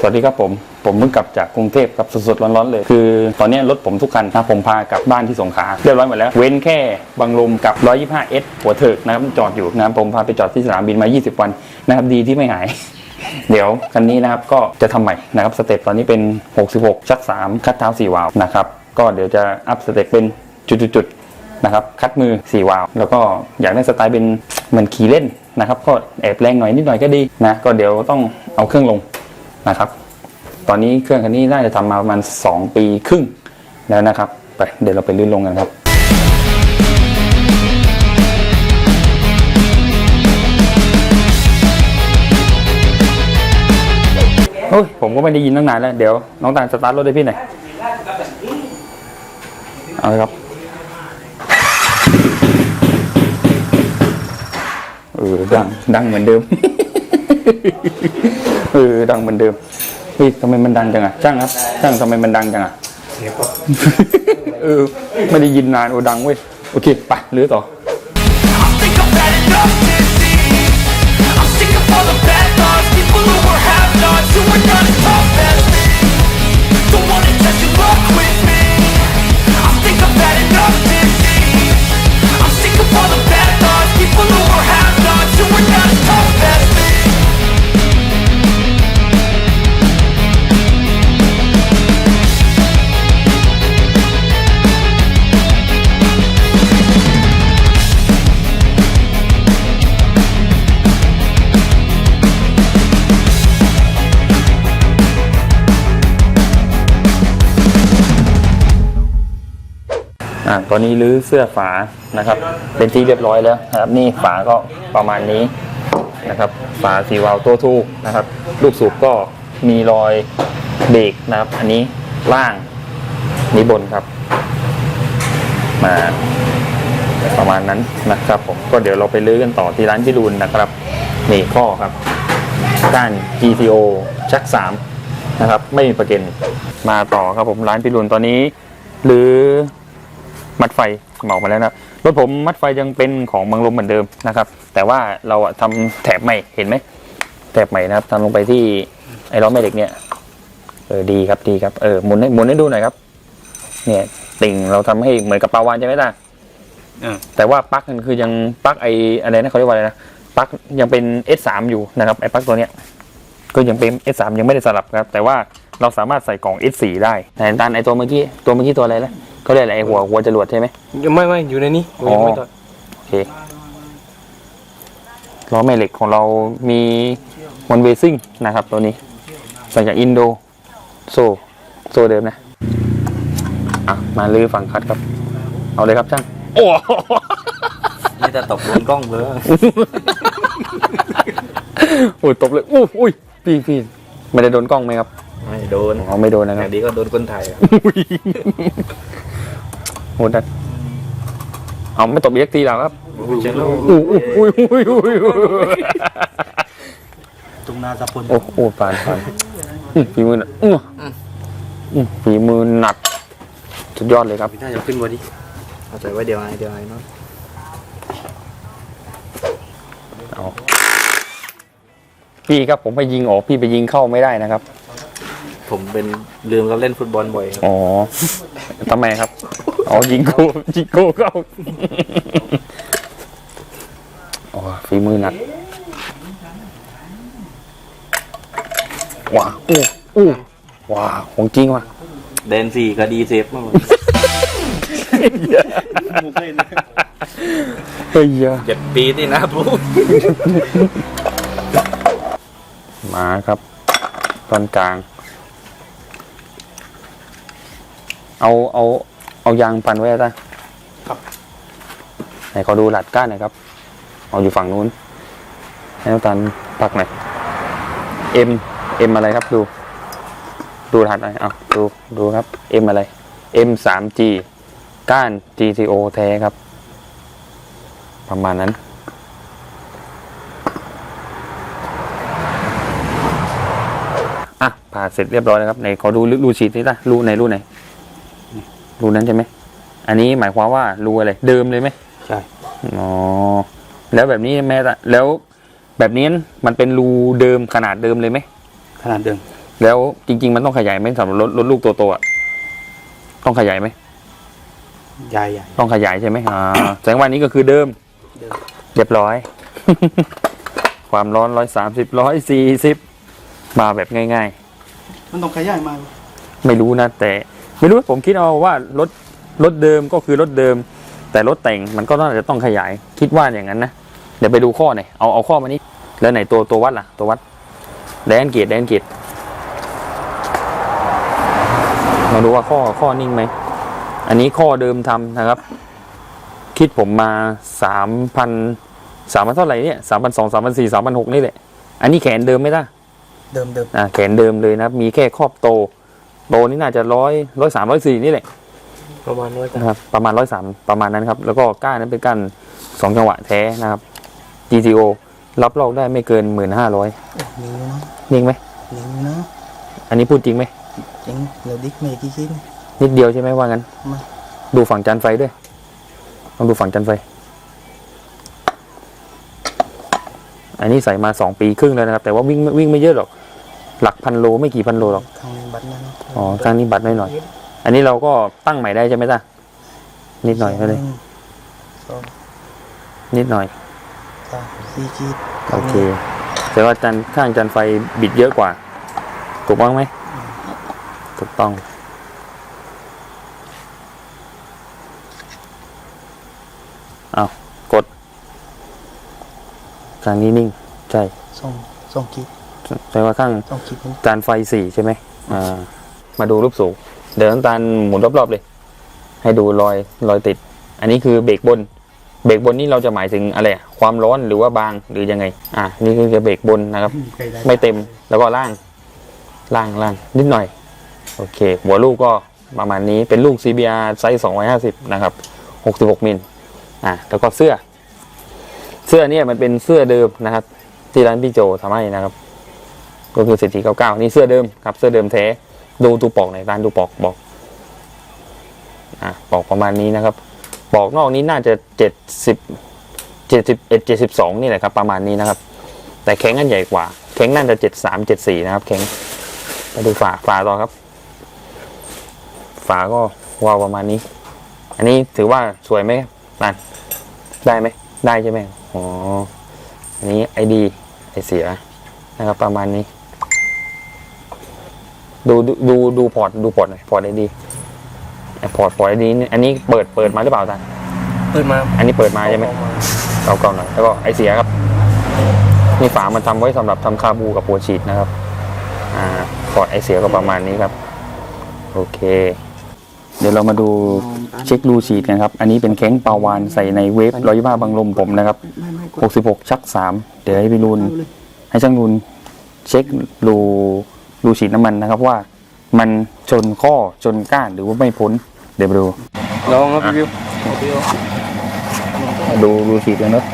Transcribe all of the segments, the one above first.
สวัสดีครับผม ผมเพิ่งกลับจากกรุงเทพครับสดๆร้อนๆเลย คือตอนนี้รถผมทุกคันนะผมพากลับบ้านที่สงขลาเรียบร้อยหมดแล้ว เว้นแค่บางลมกับ 125S หัวเถิกนะครับจอดอยู่นะครับผมพาไปจอดที่สนามบินมา 20 วันนะครับดีที่ไม่หาย เดี๋ยวคันนี้นะครับก็จะทำใหม่นะครับสเต็ปตอนนี้เป็น 66 ชัก 3 คัดเท้า 4 วาล์วนะครับก็เดี๋ยวจะอัพสเต็ปเป็นจุดๆๆนะครับคัดมือ 4 วาล์วแล้วก็อยากได้สไตล์เป็นเหมือนขี่เล่นนะครับก็แอบแรงหน่อยนิดหน่อยก็ดีนะก็เดี๋ยวต้องเอาเครื่องลง นะครับ ตอนนี้เครื่องคันนี้น่าจะทำมาประมาณ 2 ปีครึ่งแล้วนะครับไปเดี๋ยวเราไปลื่นลงกันครับโอ้ยผมก็ไม่ได้ยินตั้งนานแล้ว เดี๋ยวน้องตาลสตาร์ทรถให้พี่หน่อยเอาเลยครับเออดังดังเหมือนเดิม เออดังเหมือนเดิมเฮ้ยทำไมมันดังจังอะช่างครับช่างทำไมมันดังจังอะเออ ไม่ได้ยินนานโอ้ดังเว้ยโอเคไปหรือต่อ I อ่าตอนนี้รื้อเสื้อฝานะครับ เป็นที่เรียบร้อยแล้วนะครับ นี่ฝาก็ประมาณนี้นะครับ ฝาสีวาล์วตัวทูกนะครับ ลูกสูบก็มีรอยเบรกนะครับ อันนี้ล่างนี้บนครับ มาประมาณนั้นนะครับผมก็เดี๋ยวเราไปลื้อกันต่อที่ร้านพิรุณนะครับนี่ข้อครับก้าน GTO ชัก3นะครับ ไม่มีประเก็นมาต่อครับผมร้านพิรุณตอนนี้ หรือ มัดไฟเหมามาแล้วนะรถผมมัดไฟยังเป็นของบางลมเหมือนเดิมนะครับ แต่ว่าเราอะทำแถบใหม่เห็นไหมแถบใหม่นะครับทำลงไปที่ไอ้ล้อแม่เหล็กเนี่ยเออดีครับดีครับเออหมุนให้หมุนให้ดูหน่อยครับ เนี่ยติ่งเราทำให้เหมือนกับปลาวานใช่ไหมล่ะอ่าแต่ว่าปลั๊กมันคือยังปลั๊กไออะไรนะเขาเรียกว่าอะไรนะปลั๊กยังเป็น S3 อยู่นะครับไอปลั๊กตัวเนี้ยก็ยังเป็น S3 ยังไม่ได้สลับครับ แต่ว่าเราสามารถใส่กล่อง S4 ได้แต่ตานไอตัวเมื่อกี้ตัวเมื่อกี้ตัวอะไรนะ เขาเรียกอะไรไอหัวหัวจรวดใช่ไหมยังไม่ไม่อยู่ในนี้อ๋อไม่ต่อโอเคล้อแม่เหล็กของเรามีวันเวซิ่งนะครับตัวนี้สั่งจากอินโดโซโซเดิมนะ อะ มาลื้อฝั่งคัดครับ เอาเลยครับช่าง โอ้นี่จะตบโดนกล้องเลยโอ้ยตบเลยอู้อุ้ยพี่พี่ไม่ได้โดนกล้องไหมครับ ไม่โดน อ๋อไม่โดนนะคอรับย่างดีก็โดนคนไทยอะ โหดัดเอาไม่ตบเอ็กตีหรอครับเจ้าอู้อู้อุ้ยอุ้ยอุ้ยอุ้ยตรงนาสะพลโอ้โหผ่านผ่านอื้อฝีมือหนักอื้ออื้อฝีมือหนักสุดยอดเลยครับน่าจะขึ้นวันนี้เอาใส่ไว้เดียวไอ้เดียวไอ้เนาะเอาพี่ครับผมไปยิงออกพี่ไปยิงเข้าไม่ได้นะครับ ผมเป็นลืมกับเล่นฟุตบอลบ่อยครับอ๋อทำไมครับ อ๋อยิงโกยิงโกเข้าอ๋อฝีมือหนักว้าอู้อู้ว้าของจริงว่ะแดนสี่ก็ดีเซฟมากเฮ้ยอะเจ็ดปีที่นะปุ๊มาครับ ตอนกลาง เอาเอา เอายางพันไว้ได้ไหนขอดูหลัดก้านหน่อยครับ เอาอยู่ฝั่งนู้น ให้น้ำตาลปักหน่อย M M อะไรครับดู ดูรหัสหน่อยเอาดูดูครับ M อะไร M 3 G ก้าน GTO แท้ครับ ประมาณนั้นอะผ่าเสร็จเรียบร้อยแล้วครับไหนขอดูรูฉีดนี่ละรูไหนรูไหน รูนั้นใช่ไหม อันนี้หมายความว่ารูอะไร เดิมเลยไหมใช่ อ๋อ แล้วแบบนี้แม้แต่แล้วแบบนี้มันเป็นรูเดิมขนาดเดิมเลยไหม ขนาดเดิม แล้วจริง ๆ มันต้องขยายไหมสำหรับรถรถลูกตัวโตอะ ต้องขยายไหมใหญ่ใหญ่ต้องขยายใช่ไหมอ่าแสดงว่านี้ก็คือเดิมเดิม เรียบร้อย ความร้อนร้อยสามสิบร้อยสี่สิบมาแบบง่ายมันต้องขยายมาๆไม่รู้นะแต่ ไม่รู้ผมคิดเอาว่ารถรถเดิมก็คือรถเดิม แต่รถแต่งมันก็น่าจะต้องขยาย คิดว่าอย่างนั้นนะเดี๋ยวไปดูข้อหน่อยเอาเอาข้อมานี่แล้วไหนตัวตัววัดล่ะ ตัววัดแดนเกียรแดนเกียรมาดูว่าข้อข้อนิ่งไหมอันนี้ข้อเดิมทำนะครับ คิดผมมาสามพันสามพันเท่าไหร่เนี่ยสามพันสองสามพันสี่สามพันหกนี่แหละ อันนี้แขนเดิมไหมล่ะเดิมเดิมอ่าแขนเดิมเลยนะครับมีแค่ครอบโต โตนี่น่าจะร้อยร้อยสามร้อยสี่นี่แหละประมาณว่าจะนะครับประมาณร้อยสามประมาณนั้นครับ แล้วก็ก้านนั้นเป็นก้านสองจังหวะแท้นะครับ GTO รับรองได้ไม่เกินหมื่นห้าร้อยนิ้วนะนิ่งไหมนิ้วนะอันนี้พูดจริงไหมจริงเราดิกไม่กี่ชิ้นนิดเดียวใช่ไหมว่างั้นไม่ดูฝั่งจานไฟด้วยลองดูฝั่งจานไฟ อันนี้ใส่มาสองปีครึ่งแล้วนะครับ แต่ว่าวิ่งวิ่งไม่เยอะหรอก หลักพันโลไม่กี่พันโลหรอกทางนี้บัตรนั้นอ๋อครั้งนี้บัตรน้อยหน่อยอันนี้เราก็ตั้งใหม่ได้ใช่ไหมจ๊ะนิดหน่อยก็เลยสองนิดหน่อยสามสี่ขีดโอเค แต่ว่าจานข้างจานไฟบิดเยอะกว่า ถูกต้องไหมถูกต้องเอากดข้างนี้นิ่ง ใช่สองสองขีด แปลว่าข้างสองขีดนี่จานไฟสี่ใช่ไหมอ่า มาดูรูปสูง เดี๋ยวน้ำตาลหมุนรอบๆเลย ให้ดูรอยรอยติด อันนี้คือเบรกบน เบรกบนนี่เราจะหมายถึงอะไรอะความร้อนหรือว่าบางหรือยังไง อ่านี่คือจะเบรกบนนะครับใครได้ไม่เต็มแล้วก็ล่าง ล่างล่างนิดหน่อย โอเค หัวลูกก็ประมาณนี้เป็นลูก CBR ไซส์ 250 นะครับ 66 มิลอะแล้วก็เสื้อ เสื้อเนี่ยมันเป็นเสื้อเดิมนะครับ ที่ร้านพี่โจทำให้นะครับ ก็คือเศรษฐี99นี่เสื้อเดิมครับเสื้อเดิมแท้ดูตูปอกหน่อยร้านดูปอกบอกอะปอกประมาณนี้นะครับ ปอกนอกนี้น่าจะ70 71 72นี่แหละครับ ประมาณนี้นะครับ แต่แข้งอันใหญ่กว่า แข้งน่าจะ73 74นะครับ แข้งมาดูฝาฝาต่อครับ ฝาก็วาวประมาณนี้ อันนี้ถือว่าสวยไหมนั่นได้ไหมได้ใช่ไหมอ๋ออันนี้ไอดีไอเสียนะครับประมาณนี้ ดูดูดูดูพอร์ตดูพอร์ตหน่อยพอร์ตไอดีพอร์ตพอร์ตไอดีอันนี้เปิดเปิดมาหรือเปล่าท่านเปิดมา อันนี้เปิดมาใช่ไหมเก่าๆหน่อยแล้วก็ไอเสียครับนี่ฝามันทำไว้สำหรับทำคาบูกับหัวฉีดนะครับอ่าพอร์ตไอเสียก็ประมาณนี้ครับ โอเค เดี๋ยวเรามาดูเช็ครูฉีดกันครับ อันนี้เป็นแข้งปลาวานใส่ในเวฟร้อยยี่ห้าบังลมผมนะครับไม่ไม่กดหกสิบหกชักสามเดี๋ยวให้พี่รุนเอาเลยให้ช่างรุนเช็ครู รูฉีดน้ำมันนะครับว่ามันชนข้อชนก้านหรือว่าไม่พ้น เดี๋ยวไปดูลองครับพี่วิวดูรูฉีดกันนะ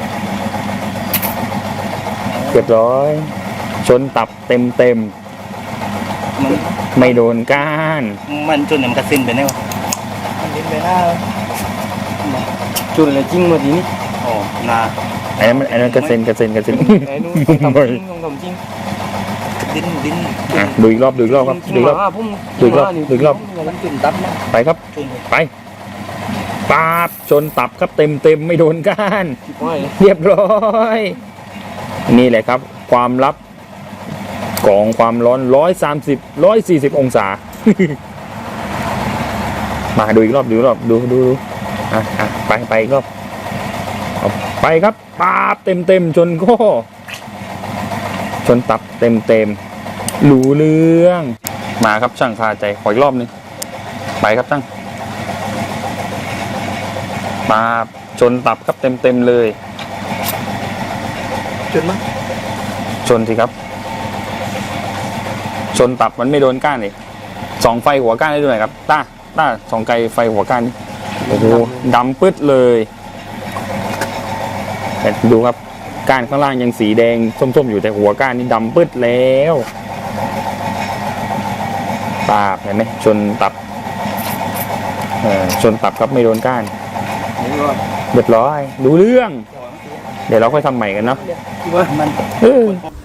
เรียบร้อย ชนตับเต็มเต็มมันๆไม่โดนก้าน มันจนเนี่ยมันกระซินไปแน่วะมันดิ้นไปหน้าจุดเลยจริงเมื่อกี้นี่อ๋อนาอันนั้นมันอันนั้นกระเซ็นกระเซ็นกระเซ็นไอ้นู้นต้องทำจริงต้องทำจริง ดิ้นดิ้นอะดูอีกรอบดูอีกรอบครับดูอีกรอบ ผมดูอีกรอบดูอีกรอบ ผมจุดตับนะไปครับจนไปปาบชนตับครับเต็มเต็มๆไม่โดนก้านไม่เรียบร้อย นี่แหละครับ ความลับของความร้อนร้อยสามสิบร้อยสี่สิบองศา มาดูอีกรอบ ดูอีกรอบ ดูดูดูอะอะไปไปอีกรอบเอาไปครับปาบเต็มเต็มๆ ชนก็ ชนตับเต็มเต็มๆรู้เรื่อง มาครับช่างคาใจขออีกรอบหนึงไปครับช่างปาบชนตับครับเต็มเต็มๆเลยจนมั้งชนสิครับ ชนตับมันไม่โดนก้านเลยสองไฟหัวก้านได้ด้วยครับต้าต้าสองไกลไฟหัวก้านนี่โอ้โหดำปึ๊ดเลยแต่ดูครับ ก้านข้างล่างยังสีแดงส้มๆ อยู่แต่หัวก้านนี่ดำปึ๊ดแล้วปาบเห็นไหมชนตับเออชนตับครับไม่โดนก้านนี่ก็เรียบร้อย ดูเรื่อง เดี๋ยวเราค่อยทำใหม่กันเนาะ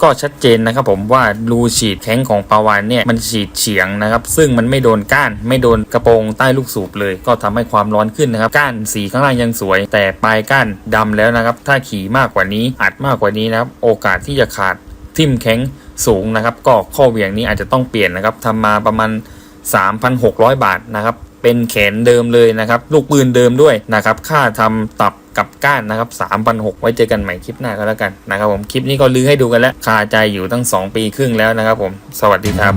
ก็ชัดเจนนะครับผมว่ารูฉีดแข้งของปาวานเนี่ยมันฉีดเฉียงนะครับ ซึ่งมันไม่โดนก้านไม่โดนกระโปรงใต้ลูกสูบเลย ก็ทำให้ความร้อนขึ้นนะครับ ก้านสีข้างล่างยังสวย แต่ปลายก้านดำแล้วนะครับ ถ้าขี่มากกว่านี้อัดมากกว่านี้นะครับ โอกาสที่จะขาดทิ่มแข้งสูงนะครับ ก็ข้อเหวี่ยงนี้อาจจะต้องเปลี่ยนนะครับทำมาประมาณ 3,600 บาทนะครับเป็นแขนเดิมเลยนะครับ ลูกปืนเดิมด้วยนะครับ ค่าทำตับ กับก้านนะครับ3,600ไว้เจอกันใหม่คลิปหน้าก็แล้วกันนะครับผมคลิปนี้ก็ลือให้ดูกันแล้วคาใจอยู่ตั้ง 2 ปีครึ่งแล้วนะครับผม สวัสดีครับ